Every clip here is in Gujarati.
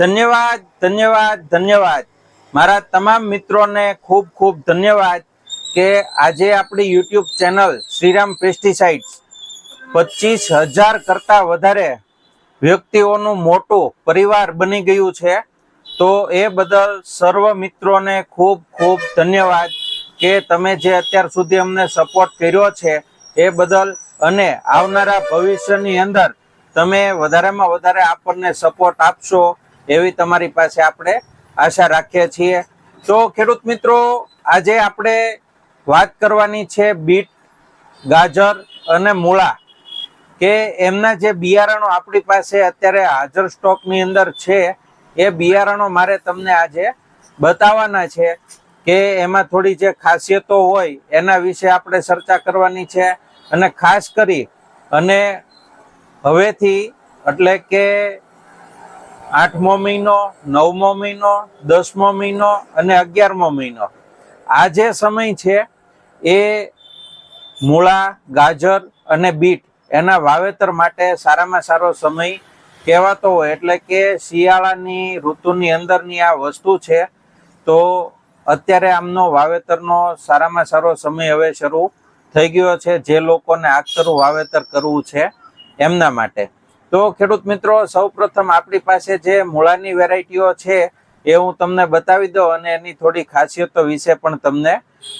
ધન્યવાદ ધન્યવાદ ધન્યવાદ. મારા તમામ મિત્રોને ખૂબ ખૂબ ધન્યવાદ કે આજે આપણી યુટ્યુબ ચેનલ શ્રીરામ પેસ્ટિસાઇડ્સ પચીસ હજાર કરતાં વધારે વ્યક્તિઓનું મોટું પરિવાર બની ગયું છે. તો એ બદલ સર્વ મિત્રોને ખૂબ ખૂબ ધન્યવાદ કે તમે જે અત્યાર સુધી અમને સપોર્ટ કર્યો છે એ બદલ અને આવનારા ભવિષ્યની અંદર તમે વધારેમાં વધારે આપણને સપોર્ટ આપશો. એવી તમારી પાસે આપણે આશા રાખીએ છીએ. તો ખેડૂત મિત્રો, આજે આપણે વાત કરવાની છે બીટ, ગાજર અને મૂળા કે એમના જે બિયારણો આપણી પાસે અત્યારે હાજર સ્ટોકની અંદર છે, એ બિયારણો મારે તમને આજે બતાવવાના છે કે એમાં થોડી જે ખાસિયતો હોય એના વિશે આપણે ચર્ચા કરવાની છે અને ખાસ કરી અને હવેથી એટલે કે આઠમો મહિનો, નવમો મહિનો, દસમો મહિનો અને અગિયારમો મહિનો. આ જે સમય છે એ મૂળા, ગાજર અને બીટ એના વાવેતર માટે સારામાં સારો સમય કહેવાતો હોય એટલે કે શિયાળાની, ઋતુની અંદરની આ વસ્તુ છે, તો અત્યારે આમનો વાવેતરનો સારામાં સારો સમય હવે શરૂ થઈ ગયો છે. જે લોકોને આખતરું વાવેતર કરવું છે એમના માટે. તો ખેડૂત મિત્રો, સૌપ્રથમ આપણી પાસે જે મૂળાની વેરાયટીઓ છે એ હું તમને બતાવી દઉં અને એની થોડી ખાસિયતો વિશે પણ તમને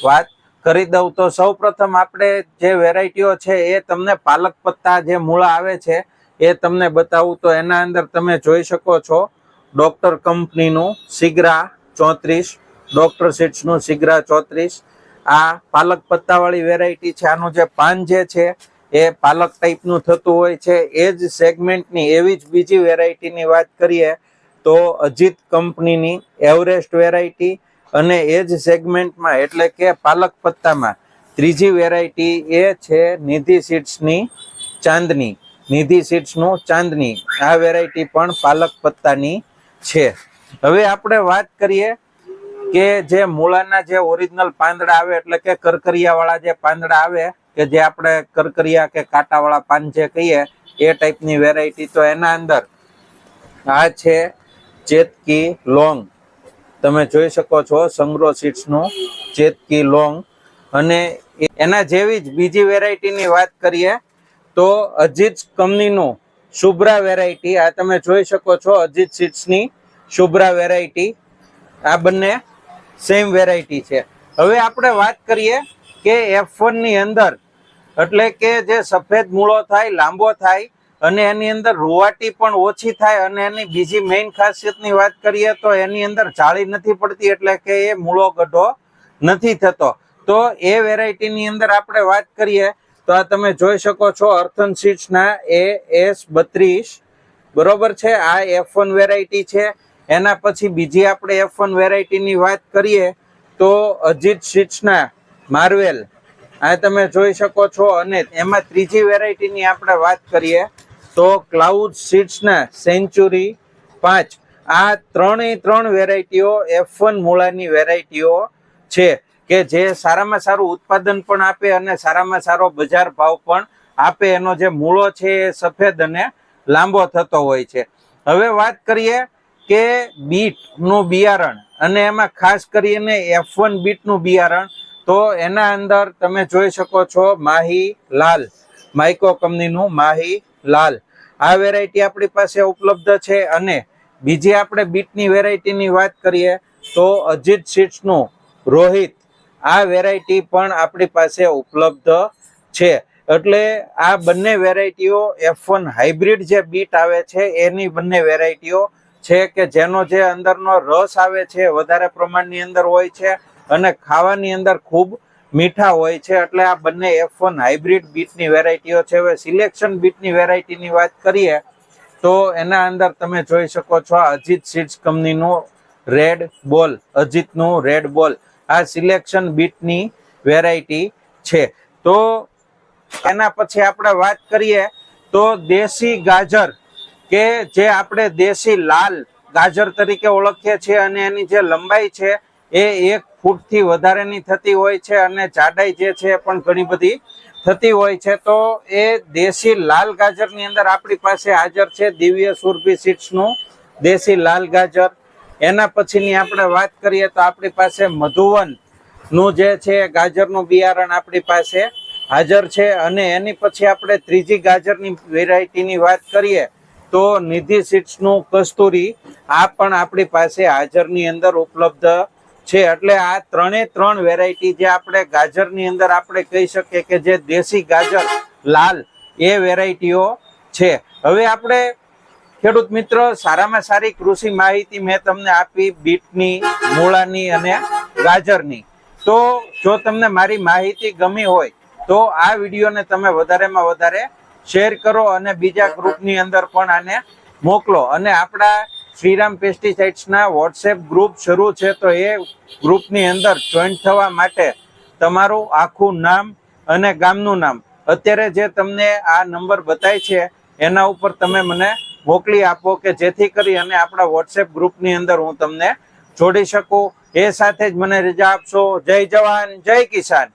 વાત કરી દઉં. તો સૌપ્રથમ આપણે જે વેરાયટીઓ છે એ તમને પાલક પત્તા જે મૂળા આવે છે એ તમને બતાવું. તો એના અંદર તમે જોઈ શકો છો, ડોક્ટર કંપનીનું સિગ્રા ચોત્રીસ, ડોક્ટર સીટ્સનું સિગ્રા ચોત્રીસ. આ પાલક પત્તાવાળી વેરાયટી છે. આનું જે પાન જે છે એ પાલક ટાઈપનું થતું હોય છે, એ જ સેગમેન્ટની એવી જ બીજી વેરાયટીની વાત કરીએ તો અજીત કંપનીની એવરેસ્ટ વેરાયટી અને એ જ સેગમેન્ટમાં એટલે કે પાલક પત્તામાં ત્રીજી વેરાયટી એ છે નિધિ સીડ્સની ચાંદની, નિધિ સીડ્સનું ચાંદની. આ વેરાયટી પણ પાલક પત્તાની છે. હવે આપણે વાત કરીએ કે જે મૂળાના જે ઓરિજિનલ પાંદડા આવે, એટલે કે કરકરિયાવાળા જે પાંદડા આવે કે જે આપણે કરકરિયા કે કાંટા વાળા પાન જે કહીએ, એ ટાઈપની વેરાયટી તો એના અંદર આ છે ચેતકી લોંગ. તમે જોઈ શકો છો સંગ્રો સીડ્સનું ચેતકી લોંગ. અને એના જેવી જ બીજી વેરાયટીની વાત કરીએ, તો અજીત કંપનીનું શુભ્રા વેરાયટી આ તમે જોઈ શકો છો અજીત સીડ્સની શુભ્રા વેરાયટી આ બંને સેમ વેરાયટી છે. હવે આપણે વાત કરીએ કે એફની અંદર, એટલે કે જે સફેદ મૂળો થાય, લાંબો થાય, અને એની અંદર રૂવાટી પણ ઓછી થાય, અને એની બીજી મેઇન ખાસિયતની વાત કરીએ તો એની અંદર જાળી નથી પડતી, એટલે કે એ મૂળો ગઢો નથી થતો. તો એ વેરાયટીની અંદર આપણે વાત કરીએ, તો આ તમે જોઈ શકો છો અર્થન સીટ્સના એ એસ બત્રીસ, બરોબર છે? આ એફ વન વેરાયટી છે. એના પછી બીજી આપણે એફ વન વેરાયટીની વાત કરીએ, તો અજીત સીડ્સના માર્વેલ આ તમે જોઈ શકો છો અને એમાં ત્રીજી વેરાયટીની આપણે વાત કરીએ તો ક્લાઉડ સીડ્સના સેન્ચુરી પાંચ. આ ત્રણેય ત્રણ વેરાયટીઓ એફ વન મૂળાની વેરાયટીઓ છે કે જે સારામાં સારું ઉત્પાદન પણ આપે અને સારામાં સારો બજાર ભાવ પણ આપે. એનો જે મૂળો છે એ સફેદ અને લાંબો થતો હોય છે. હવે વાત કરીએ કે બીટનું બિયારણ અને એમાં ખાસ કરીને એફ વન બીટનું બિયારણ તો એના અંદર તમે જોઈ શકો છો માહી લાલ. માઇકો કંપનીનું માહી લાલ. આ વેરાયટી આપણી પાસે ઉપલબ્ધ છે અને બીજી આપણે બીટની વેરાયટીની વાત કરીએ તો અજીત સીટ્સનું રોહિત. આ વેરાયટી પણ આપણી પાસે ઉપલબ્ધ છે. એટલે આ બંને વેરાયટીઓ એફ વન હાઇબ્રિડ જે બીટ આવે છે, એની બંને વેરાયટીઓ છે કે જેનો જે અંદરનો રસ આવે છે, વધારે પ્રમાણની અંદર હોય છે અને ખાવાની અંદર ખૂબ મીઠા હોય છે એટલે આ બંને એફ વન હાઇબ્રિડ બીટની વેરાયટીઓ છે. હવે સિલેક્શન બીટની વેરાયટીની વાત કરીએ તો એના અંદર તમે જોઈ શકો છો અજીત સીડ્સ કંપનીનું રેડ બોલ અજીતનું રેડ બોલ આ સિલેક્શન બીટની વેરાયટી છે. તો એના પછી આપણે વાત કરીએ તો દેશી ગાજર કે જે આપણે દેશી લાલ ગાજર તરીકે ઓળખીએ છીએ અને એની જે લંબાઈ છે એ એક ફૂટથી વધારેની થતી હોય છે અને જાડાઈ જે છે પણ ઘણી બધી થતી હોય છે. તો એ દેશી લાલ ગાજરની અંદર આપણી પાસે હાજર છે દિવ્ય સુરભી સીડ્સનું દેશી લાલ ગાજર. એના પછીની આપણે વાત કરીએ તો આપણી પાસે મધુવનનું જે છે ગાજરનું બિયારણ આપણી પાસે હાજર છે. અને એની પછી આપણે ત્રીજી ગાજરની વેરાયટીની વાત કરીએ તો નિધિ સીડ્સનું કસ્તુરી આ પણ આપણી પાસે હાજરની અંદર ઉપલબ્ધ છે એટલે આ ત્રણે ત્રણ વેરાયટી જે આપણે ગાજરની અંદર આપણે કહી શકીએ કે જે દેશી ગાજર લાલ એ વેરાયટીઓ છે. હવે આપણે ખેડૂત મિત્ર સારામાં સારી કૃષિ માહિતી મેં તમને આપી બીટની, મૂળાની અને ગાજરની. તો જો તમને મારી માહિતી ગમી હોય તો આ વિડીયોને તમે વધારેમાં વધારે શેર કરો અને બીજા ગ્રુપની અંદર પણ આને મોકલો. અને આપણા શ્રીરામ પેસ્ટિસાઇડ્સના વોટ્સએપ ગ્રુપ શરૂ છે તો એ ગ્રુપની અંદર જોઈન થવા માટે તમારું આખું નામ અને ગામનું નામ. અત્યારે જે તમને આ નંબર બતાય છે, એના ઉપર તમે મને મોકલી આપો કે જેથી કરી અને આપણા વોટ્સએપ ગ્રુપની અંદર હું તમને જોડી શકું. એ સાથે જ મને રજા આપશો. જય જવાન, જય કિસાન.